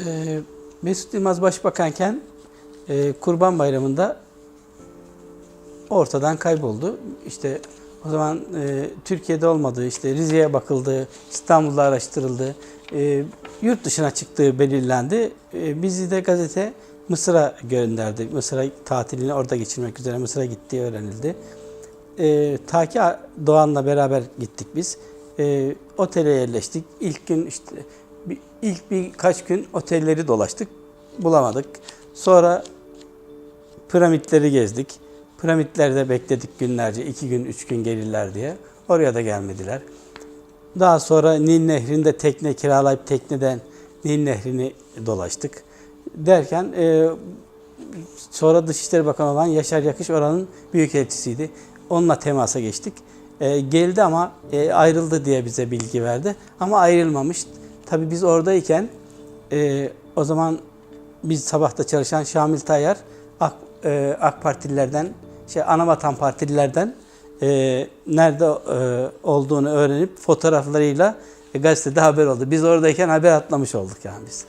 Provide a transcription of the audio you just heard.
Ee, Mesut Yılmaz Başbakanken e, Kurban Bayramı'nda ortadan kayboldu. İşte o zaman e, Türkiye'de olmadığı, işte Rize'ye bakıldı, İstanbul'da araştırıldı, e, yurt dışına çıktığı belirlendi. E, bizi de gazete Mısır'a gönderdi. Mısır'a tatilini orada geçirmek üzere Mısır'a gittiği öğrenildi. E, ta ki Doğan'la beraber gittik biz. E, otele yerleştik. İlk gün işte bir, ilk birkaç gün otelleri dolaştık. Bulamadık. Sonra piramitleri gezdik. Piramitlerde bekledik günlerce. iki gün, üç gün gelirler diye. Oraya da gelmediler. Daha sonra Nil Nehri'nde tekne kiralayıp tekneden Nil Nehri'ni dolaştık. Derken e, sonra Dışişleri Bakanı olan Yaşar Yakış oranın büyükelçisiydi. Onunla temasa geçtik. E, geldi ama e, ayrıldı diye bize bilgi verdi. Ama ayrılmamış. Tabii biz oradayken e, o zaman biz sabahta çalışan Şamil Tayyar AK, e, AK Partililerden, şey Anavatan Partililerden e, nerede e, olduğunu öğrenip fotoğraflarıyla e, gazetede haber oldu. Biz oradayken haber atlamış olduk yani biz.